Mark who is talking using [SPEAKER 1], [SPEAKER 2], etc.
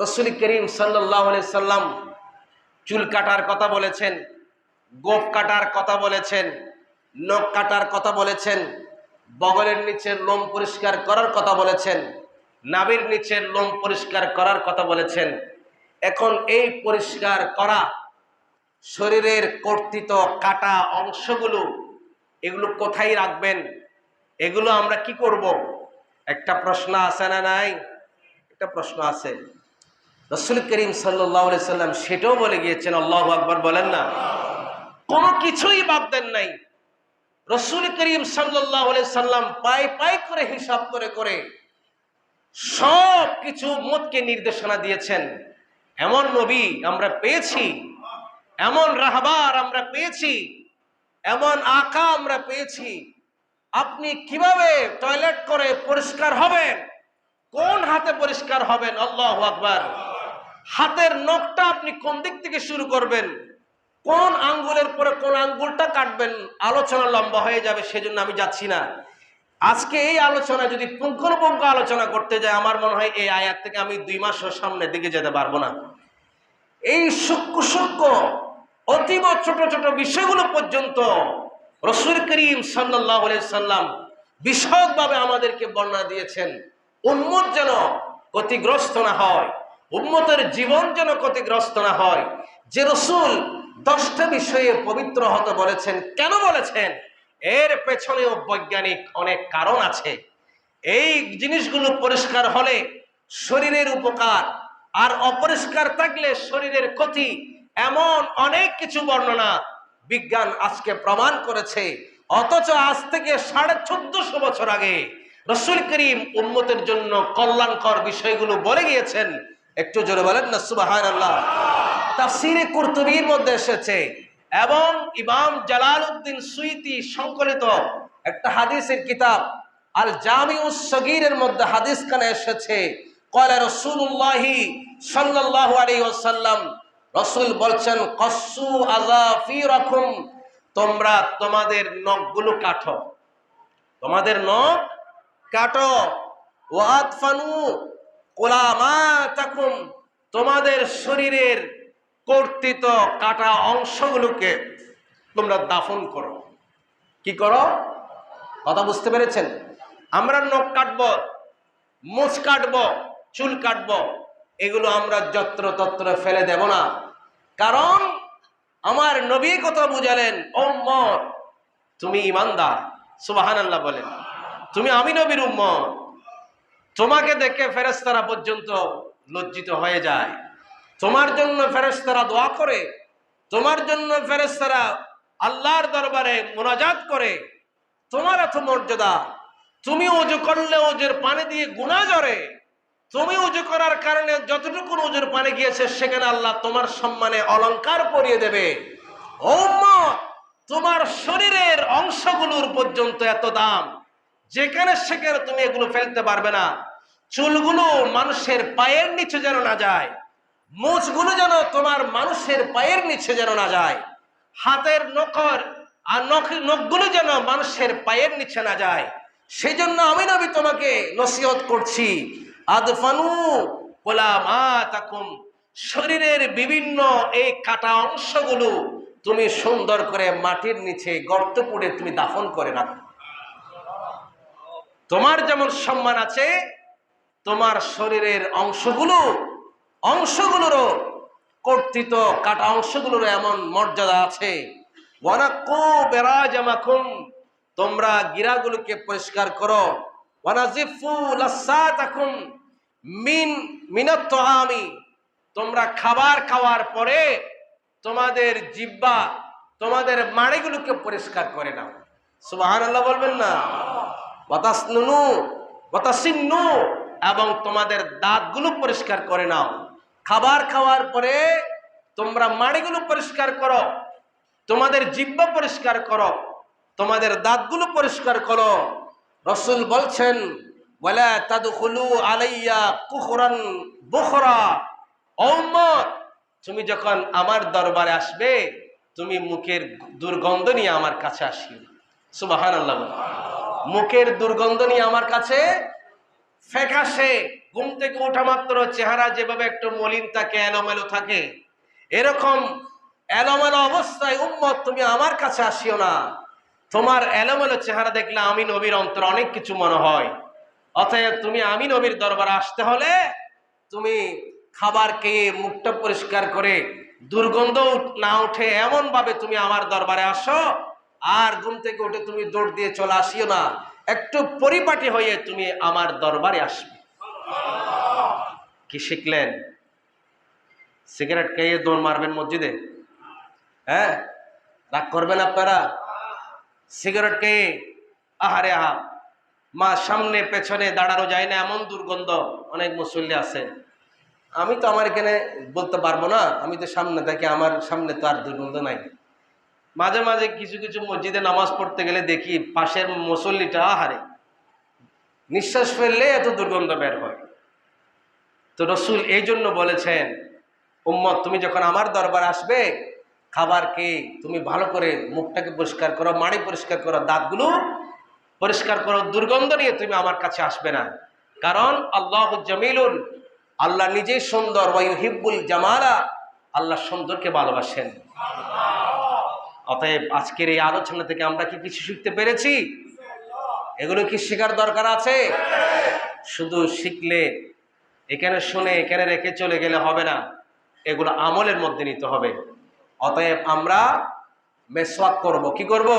[SPEAKER 1] রসুল করিম সাল্লাহ সাল্লাম চুল কাটার কথা বলেছেন গোপ কাটার কথা বলেছেন, নখ কাটার কথা বলেছেন, বগলের নিচের লোম পরিষ্কার করার কথা বলেছেন নাবির নিচের লোম পরিষ্কার করার কথা বলেছেন। এখন এই পরিষ্কার করা শরীরের কর্তৃত কাটা অংশগুলো, এগুলো কোথায় রাখবেন? এগুলো আমরা কি করব? একটা প্রশ্ন আছে না নাই? একটা প্রশ্ন আছে। রসুল করিম সাল্লাম সেটাও বলে গিয়েছেন, আল্লাহ আকবর বলেন না। কোনো কিছুই বাদ দেন নাই। রসুল করিম সাল্লাম পাই পাই করে, হিসাব করে করে সব কিছু মতকে নির্দেশনা দিয়েছেন। এমন নবী আমরা পেয়েছি, এমন রাহবার আমরা পেয়েছি, এমন আকা আমরা পেয়েছি। আপনি কীভাবে টয়লেট করে পরিষ্কার হবেন? কোন হাতে পরিষ্কার হবেন? আল্লাহ আকবার। হাতের নখটা আপনি কোন দিক থেকে শুরু করবেন? কোন আঙ্গুলের পরে কোন আঙ্গুলটা কাটবেন? আলোচনা লম্বা হয়ে যাবে, সেজন্য আমি যাচ্ছি না। আজকে এই আলোচনা যদি পুঙ্খানুপুঙ্খ আলোচনা করতে যায়, আমার মনে হয় এই আয়াত থেকে আমি দুই মাসের সামনের দিকে যেতে পারব না। এই সূক্ষ্ম সূক্ষ্ম, অতীব ছোট ছোট বিষয়গুলো পর্যন্ত রসুল করিম সাল্লাহ সাল্লাম বিশদভাবে আমাদেরকে বর্ণনা দিয়েছেন। উন্মত যেন ক্ষতিগ্রস্ত না হয়। উন্মতের জীবন যেন ক্ষতিগ্রস্ত না হয়। যে রসুল দশটা বিষয়ে পবিত্র হতে বলেছেন, কেন বলেছেন? এর পেছনেও বৈজ্ঞানিক অনেক কারণ আছে। এই জিনিসগুলো পরিষ্কার হলে শরীরের উপকার, আর অপরিষ্কার থাকলে শরীরের ক্ষতি, এমন অনেক কিছু বর্ণনা বিজ্ঞান আজকে প্রমাণ করেছে। অথচ আজ থেকে সাড়ে চোদ্দশো বছর আগে রসুল করিম উন্মতের জন্য কল্যাণকর বিষয়গুলো বলে গিয়েছেন একটু জোরে বলেন না সুবাহান আল্লাহ তাফসিরে কুরতুবির মধ্যে এসেছে, এবং ইমাম জালাল উদ্দিন সুইতি সংকলিত একটা হাদিসের কিতাব আল জামিউস সগীরের মধ্যে হাদিস কানে এসেছে, কয়লা রসুল্লাহি সাল্লাল্লাহু আলাইহি ওয়াসাল্লাম, রসুল বলছেন, কসু আজাফি রকম তোমরা তোমাদের নখগুলো কাটো। তোমাদের নখ কাটো। ওয়াদফানু কোলামা তাকুম, তোমাদের শরীরের কর্তৃত কাটা অংশগুলোকে তোমরা দাফন করো। কি করো? কথা বুঝতে পেরেছেন? আমরা নখ কাটবো, মুছ কাটবো, চুল কাটবো, এগুলো আমরা যত্র তত্র ফেলে দেব না। কারণ আমার নবী কথা বুঝালেন ওম্মত তুমি ইমানদার। সুবাহান আল্লাহ বলেন। তুমি আমি নবীর উম্মত। তোমাকে দেখে ফেরেস্তারা পর্যন্ত লজ্জিত হয়ে যায়। তোমার জন্য ফেরেস্তারা দোয়া করে, তোমার জন্য ফেরেস্তারা আল্লাহর দরবারে মোনাজাত করে। তোমার এত মর্যাদা, তুমি উজু করলে ওজের পানি দিয়ে গুণা জরে তুমি উজু করার কারণে যতটুকু উজুর পানি গিয়েছে, সেখানে আল্লাহ তোমার সম্মানে অলংকার পরিয়ে দেবে। তোমার শরীরের অংশগুলোর পর্যন্ত এত দাম। যেখানে সেখানে তুমি এগুলো ফেলতে পারবে না। চুলগুলো মানুষের পায়ের নিচে যেন না যায়। মুছগুলো যেন তোমার মানুষের পায়ের নিচে যেন না যায়। হাতের নখর আর নখ, নখগুলো যেন মানুষের পায়ের নিচে না যায়। সেই জন্য আমি নবী তোমাকে নসিহত করছি, আদফানু মা তাকুম শরীরের বিভিন্ন এই কাটা অংশগুলো তুমি সুন্দর করে মাটির নিচে গর্ত পুড়ে তুমি দাফন করে রাখো তোমার যেমন সম্মান আছে তোমার শরীরের অংশগুলো, অংশগুলোরও কর্তৃত কাটা অংশগুলোর এমন মর্যাদা আছে। তোমরা গিরাগুলোকে পরিষ্কার করো। মিন আমি তোমরা খাবার খাওয়ার পরে তোমাদের জিব্বা, তোমাদের মাড়িগুলোকে পরিষ্কার করে নাও। সুবহানাল্লাহ বলবেন না। ওয়াতাসনুনু, ওয়াতাসিন্নু এবং তোমাদের দাঁতগুলো পরিষ্কার করে নাও। খাবার খাওয়ার পরে তোমরা মাড়িগুলো পরিষ্কার করো, তোমাদের জিব্বা পরিষ্কার করো, তোমাদের দাঁতগুলো পরিষ্কার করো। রসুল বলছেন বলে আলাইয়া তুমি যখন আমার দরবারে আসবে, তুমি মুখের দুর্গন্ধ নিয়ে আমার কাছে আসিও। সুবাহান আল্লাহ মুখের দুর্গন্ধ নিয়ে আমার কাছে ফ্যাকাশে, ঘুম থেকে ওঠা মাত্র চেহারা যেভাবে একটু মলিন থাকে, এলোমেলো থাকে, এরকম এলোমেলো অবস্থায়, উম্মত, তুমি আমার কাছে আসিও না। তোমার এলোমেলো চেহারা দেখলে আমি নবীর অন্তর অনেক কিছু মনে হয়। অতএব তুমি আমি নবীর দরবারে আসতে হলে তুমি খাবার খেয়ে মুখটা পরিষ্কার করে, দুর্গন্ধ না উঠে এমন ভাবে তুমি আমার দরবারে আসো, আর ঘুম থেকে উঠে তুমি দৌড় দিয়ে চলে আসিও না। একটু পরিপাটি হয়ে তুমি আমার দরবারে আসবে। কি শিখলেন? সিগারেট খেয়ে দৌড় মারবেন মসজিদে? হ্যাঁ? রাগ করবেন আপনারা? সিগারেট খেয়ে? আহারে আহা! মা সামনে, পেছনে দাঁড়ানো যায় না, এমন দুর্গন্ধ অনেক মুসল্লি আছে। আমি তো আমার এখানে বলতে পারব না, আমি তো সামনে থাকি, আমার সামনে তো আর দুর্গন্ধ নাই। মাঝে মাঝে কিছু কিছু মসজিদে নামাজ পড়তে গেলে দেখি পাশের মুসল্লিটা আহারে নিঃশ্বাস ফেললে এত দুর্গন্ধ বের হয়। তো রসুল এই জন্য বলেছেন, উম্মত, তুমি যখন আমার দরবার আসবে, খাবার খেয়ে তুমি ভালো করে মুখটাকে পরিষ্কার করো, মাড়ি পরিষ্কার করো, দাঁতগুলো পরিষ্কার করো, দুর্গন্ধ নিয়ে তুমি আমার কাছে আসবে না। কারণ আল্লাহ জামিলুন, আল্লাহ নিজেই সুন্দর হিব্বুল জামালা, আল্লাহ সুন্দরকে ভালোবাসেন। অতএব আজকের এই আলোচনা থেকে আমরা কি কিছু শিখতে পেরেছি? এগুলো কি শেখার দরকার আছে? শুধু শিখলে, এখানে শুনে, এখানে রেখে চলে গেলে হবে না। এগুলো আমলের মধ্যে নিতে হবে। অতএব আমরা মেসওয়াক করব। কি করব?